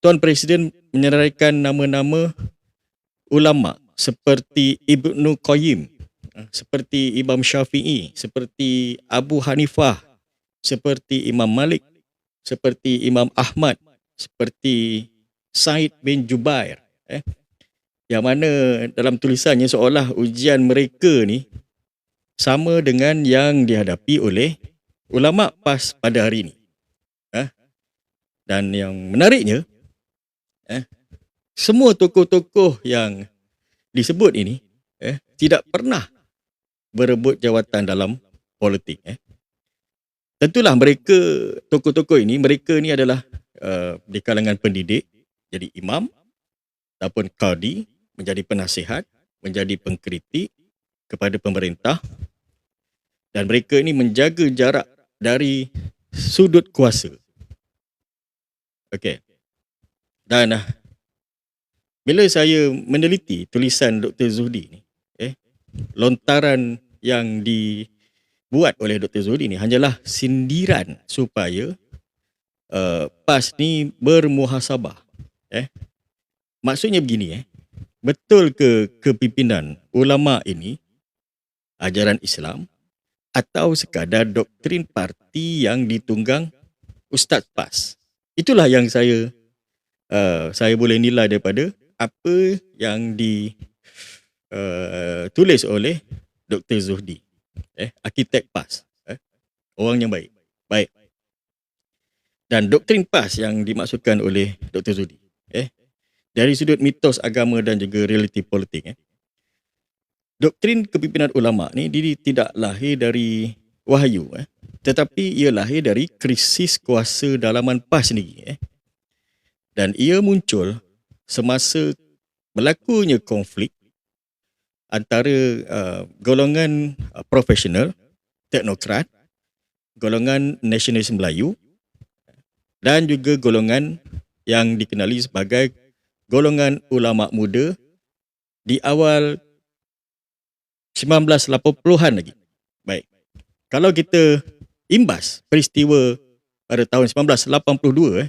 Tuan Presiden menyeraikan nama-nama ulama seperti Ibnu Qayyim, eh, seperti Imam Syafi'i, seperti Abu Hanifah, seperti Imam Malik, seperti Imam Ahmad, seperti Said bin Jubair. Eh, yang mana dalam tulisannya seolah ujian mereka ni sama dengan yang dihadapi oleh ulama PAS pada hari ini. Eh, dan yang menariknya, eh, semua tokoh-tokoh yang disebut ini eh, tidak pernah berebut jawatan dalam politik. Eh. Tentulah mereka, tokoh-tokoh ini, mereka ni adalah uh, di kalangan pendidik, jadi imam ataupun qadi, menjadi penasihat, menjadi pengkritik kepada pemerintah dan mereka ini menjaga jarak dari sudut kuasa. Okey. Dan uh, bila saya meneliti tulisan Dr. Zuhdi ni, eh, lontaran yang dibuat oleh Dr. Zuhdi ni hanyalah sindiran supaya uh, PAS ni bermuhasabah. Eh. Maksudnya begini, eh, betul ke kepimpinan ulama ini ajaran Islam atau sekadar doktrin parti yang ditunggang Ustaz PAS? Itulah yang saya uh, saya boleh nilai daripada apa yang ditulis uh, oleh Dr. Zuhdi. Eh, arkitek PAS. Eh, orang yang baik. Baik. Dan doktrin PAS yang dimaksudkan oleh Dr. Zuhdi. Eh, dari sudut mitos agama dan juga realiti politik. Eh. Doktrin kepimpinan ulama ni diri tidak lahir dari wahyu. Eh. Tetapi ia lahir dari krisis kuasa dalaman PAS sendiri. Eh. Dan ia muncul semasa berlakunya konflik antara uh, golongan uh, profesional, teknokrat, golongan nasionalis Melayu dan juga golongan yang dikenali sebagai golongan ulama muda di awal 1980-an lagi. Baik. Kalau kita imbas peristiwa pada tahun 1982 eh,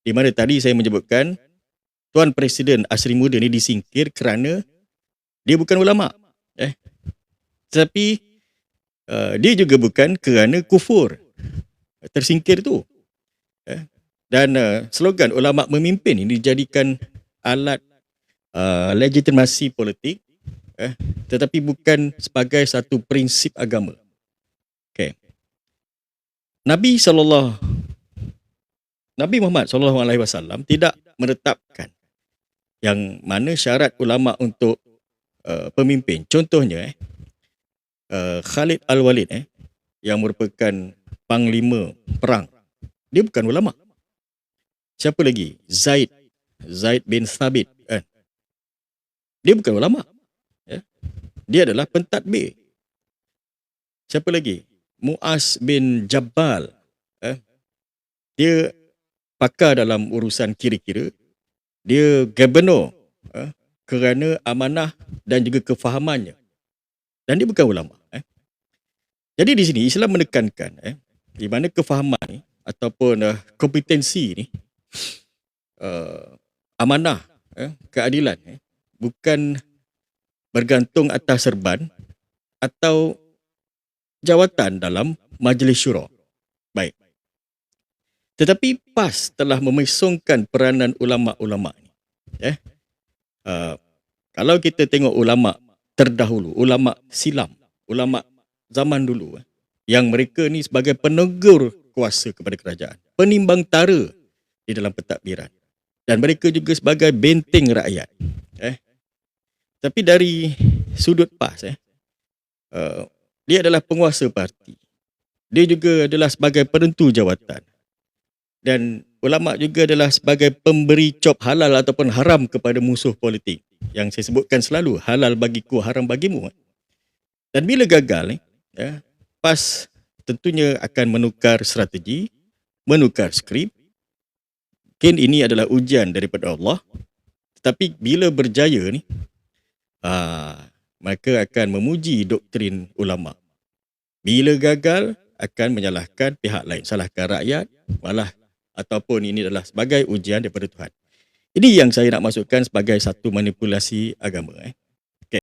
di mana tadi saya menyebutkan Tuan Presiden Asri Muda ni disingkir kerana dia bukan ulama. Eh. Tetapi uh, dia juga bukan kerana kufur. Tersingkir tu. Eh. Dan uh, slogan ulama memimpin ini dijadikan alat uh, legitimasi politik eh tetapi bukan sebagai satu prinsip agama. Okay. Nabi sallallahu Nabi Muhammad sallallahu alaihi wasallam tidak menetapkan yang mana syarat ulama untuk uh, pemimpin. Contohnya eh uh, Khalid Al-Walid eh yang merupakan panglima perang. Dia bukan ulama. Siapa lagi? Zaid Zaid bin Thabit eh dia bukan ulama eh dia adalah pentadbir siapa lagi? Muaz bin Jabal eh. Dia pakar dalam urusan kira-kira dia gubernur eh, kerana amanah dan juga kefahamannya. Dan dia bukan ulama. Eh. Jadi di sini Islam menekankan eh, di mana kefahaman ni, ataupun uh, kompetensi ni uh, amanah, eh, keadilan eh, bukan bergantung atas serban atau jawatan dalam majlis syura. Baik. Tetapi PAS telah memesongkan peranan ulama-ulama ini. Eh? Uh, kalau kita tengok ulama terdahulu, ulama silam, ulama zaman dulu, eh, yang mereka ni sebagai penegur kuasa kepada kerajaan, penimbang tara di dalam pentadbiran. Dan mereka juga sebagai benteng rakyat. Eh? Tapi dari sudut PAS, eh, uh, dia adalah penguasa parti. Dia juga adalah sebagai penentu jawatan dan ulama juga adalah sebagai pemberi cop halal ataupun haram kepada musuh politik. Yang saya sebutkan selalu halal bagiku haram bagimu dan bila gagal ya PAS tentunya akan menukar strategi menukar skrip. Mungkin ini adalah ujian daripada Allah. Tetapi bila berjaya ni aa, maka akan memuji doktrin ulama. Bila gagal akan menyalahkan pihak lain. Salahkan rakyat malah ataupun ini adalah sebagai ujian daripada Tuhan. Ini yang saya nak masukkan sebagai satu manipulasi agama. Eh.